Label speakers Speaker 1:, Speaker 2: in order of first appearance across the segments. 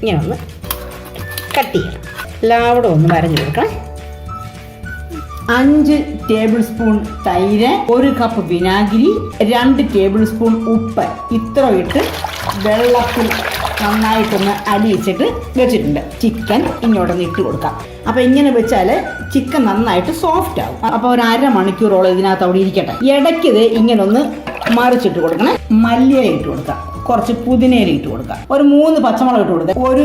Speaker 1: ഇങ്ങനെ ഒന്ന് കട്ട് ചെയ്യണം എല്ലാവിടെ ഒന്ന് വരഞ്ഞു കൊടുക്കണം. അഞ്ച് ടേബിൾ സ്പൂൺ തൈര് ഒരു കപ്പ് വിനാഗിരി രണ്ട് ടേബിൾ സ്പൂൺ ഉപ്പ്. ഇത്ര ഇട്ട് വെള്ളത്തിൽ നന്നായിട്ടൊന്ന് അടിയിച്ചിട്ട് വെച്ചിട്ടുണ്ട്. ചിക്കൻ ഇങ്ങോട്ടൊന്ന് ഇട്ട് കൊടുക്കാം. അപ്പോൾ ഇങ്ങനെ വെച്ചാൽ ചിക്കൻ നന്നായിട്ട് സോഫ്റ്റ് ആവും. അപ്പോൾ ഒരു അരമണിക്കൂറോളം ഇതിനകത്ത് അവിടെ ഇരിക്കട്ടെ. ഇടയ്ക്ക് ഇത് ഇങ്ങനെ ഒന്ന് മറിച്ചിട്ട് കൊടുക്കണം. മല്ലിയില ഇട്ട് കൊടുക്കാം. കുറച്ച് പുതിനയില ഇട്ട് കൊടുക്കാം ഒരു മൂന്ന് പച്ചമുളക് ഇട്ട് കൊടുക്കുക. ഒരു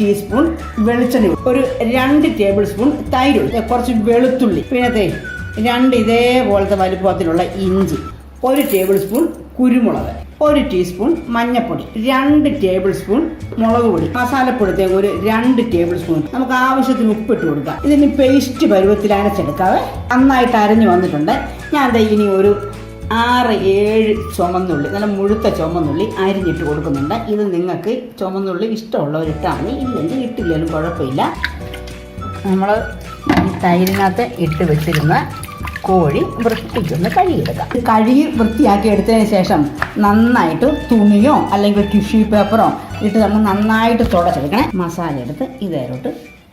Speaker 1: ടീസ്പൂൺ വെളിച്ചെണ്ണ. ഒരു രണ്ട് ടേബിൾ സ്പൂൺ തൈര്. കുറച്ച് വെളുത്തുള്ളി. പിന്നത്തെ രണ്ട് ഇതേപോലത്തെ വലുപ്പത്തിലുള്ള ഇഞ്ചി. ഒരു ടേബിൾ സ്പൂൺ കുരുമുളക്. ഒരു ടീസ്പൂൺ മഞ്ഞൾപ്പൊടി രണ്ട് ടേബിൾ സ്പൂൺ മുളക് പൊടി. മസാലപ്പൊടിത്തേക്ക് ഒരു രണ്ട് ടേബിൾ സ്പൂൺ നമുക്ക് ആവശ്യത്തിന് ഉപ്പിട്ട് കൊടുക്കാം. ഇതിന് പേസ്റ്റ് പരുവത്തിൽ അരച്ചെടുക്കാതെ നന്നായിട്ട് അരഞ്ഞു വന്നിട്ടുണ്ട്. ഞാൻ ഇനി ഒരു ആറ് ഏഴ് ചുമന്നുള്ളി നല്ല മുഴുത്ത ചുമന്നുള്ളി അരിഞ്ഞിട്ട് കൊടുക്കുന്നുണ്ട്. ഇത് നിങ്ങൾക്ക് ചുമന്നുള്ളി ഇഷ്ടമുള്ളവരിട്ടാണ്. ഇല്ലെങ്കിൽ ഇട്ടില്ലെങ്കിലും കുഴപ്പമില്ല. നമ്മൾ ഈ തൈരിനകത്ത് ഇട്ട് വെച്ചിരുന്ന കോഴി വൃത്തിക്കൊന്ന് കഴുകിയെടുക്കാം. കഴുകി വൃത്തിയാക്കി എടുത്തതിന് ശേഷം നന്നായിട്ട് തുണിയോ അല്ലെങ്കിൽ ടിഷ്യൂ പേപ്പറോ ഇട്ട് നമ്മൾ നന്നായിട്ട് തുടച്ചെടുക്കണേ. മസാല എടുത്ത് ഇതേലോട്ട്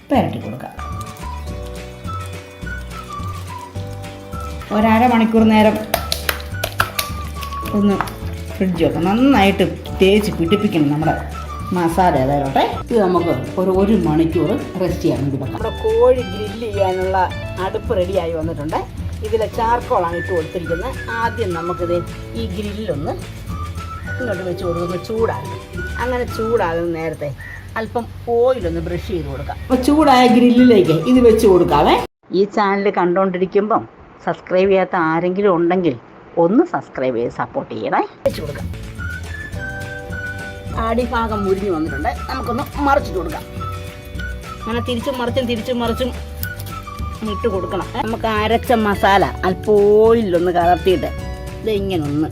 Speaker 1: പുരട്ടി കൊടുക്കാം. ഒരര മണിക്കൂർ നേരം ഒന്ന് ഫ്രിഡ്ജ് വെക്കാം. നന്നായിട്ട് തേച്ച് പിടിപ്പിക്കണം നമ്മുടെ മസാല ഏതായാലോട്ടെ. ഇത് നമുക്ക് ഒരു ഒരു മണിക്കൂർ റെസ്റ്റ് ചെയ്യാൻ വേണ്ടി വെക്കാം. നമ്മുടെ കോഴി ഗ്രില്ല് ചെയ്യാനുള്ള അടുപ്പ് റെഡിയായി വന്നിട്ടുണ്ട്. ഇതിലെ ചാർക്കോളാണ് ഇട്ട് കൊടുത്തിരിക്കുന്നത്. ആദ്യം നമുക്കിത് ഈ ഗ്രില്ലൊന്ന് ഇങ്ങോട്ട് വെച്ച് കൊടുക്കുന്നു ചൂടാകും അങ്ങനെ ചൂടാകുന്ന നേരത്തെ അല്പം ഓയിലൊന്ന് ബ്രഷ് ചെയ്ത് കൊടുക്കാം. അപ്പോൾ ചൂടായ ഗ്രില്ലിലേക്ക് ഇത് വെച്ച് കൊടുക്കാവേ. ഈ ചാനൽ കണ്ടുകൊണ്ടിരിക്കുമ്പം സബ്സ്ക്രൈബ് ചെയ്യാത്ത ആരെങ്കിലും ഉണ്ടെങ്കിൽ ഒന്ന് സബ്സ്ക്രൈബ് ചെയ്ത് സപ്പോർട്ട് ചെയ്യണേ. വെച്ച് മുരിഞ്ഞു വന്നിട്ടുണ്ട്. നമുക്കൊന്ന് മറിച്ചിട്ട് കൊടുക്കാം. അങ്ങനെ തിരിച്ചും മറിച്ചും തിരിച്ചും മറിച്ചും ഇട്ട് കൊടുക്കണം. നമുക്ക് അരച്ച മസാല അല്പോയിലൊന്ന് കലർത്തിയിട്ട് ഇത് ഇങ്ങനെ ഒന്ന്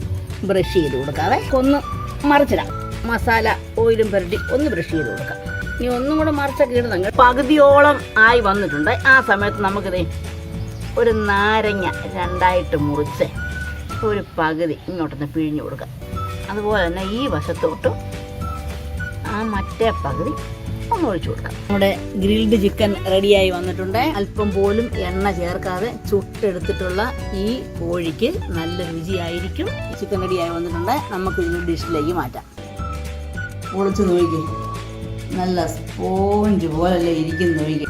Speaker 1: ബ്രഷ് ചെയ്ത് കൊടുക്കാവേ ഒന്ന് മറിച്ചിടാം. മസാല ഓയിലും പുരട്ടി ഒന്ന് ബ്രഷ് ചെയ്ത് കൊടുക്കാം. ഇനി ഒന്നും കൂടെ മറിച്ചൊക്കെ ഇടുന്നെങ്കിൽ പകുതിയോളം ആയി വന്നിട്ടുണ്ട്. ആ സമയത്ത് നമുക്കിത് ഒരു നാരങ്ങ രണ്ടായിട്ട് മുറിച്ച് ഒരു പകുതി ഇങ്ങോട്ടൊന്ന് പിഴിഞ്ഞു കൊടുക്കുക അതുപോലെ തന്നെ ഈ വശത്തോട്ടും ആ മറ്റേ പകുതി ഒന്ന് ഒഴിച്ചു കൊടുക്കാം. നമ്മുടെ ഗ്രിൽഡ് ചിക്കൻ റെഡിയായി വന്നിട്ടുണ്ട്. അല്പം പോലും എണ്ണ ചേർക്കാതെ ചുട്ടെടുത്തിട്ടുള്ള ഈ കോഴിക്ക് നല്ല രുചിയായിരിക്കും. ചിക്കൻ റെഡിയായി വന്നിട്ടുണ്ട്. നമുക്ക് ഇതിന് ഡിഷിലേക്ക് മാറ്റാം. പൊളിച്ച് നോക്കി. നല്ല സ്പോഞ്ച് പോലല്ലേ ഇരിക്കുന്നു നോക്കി.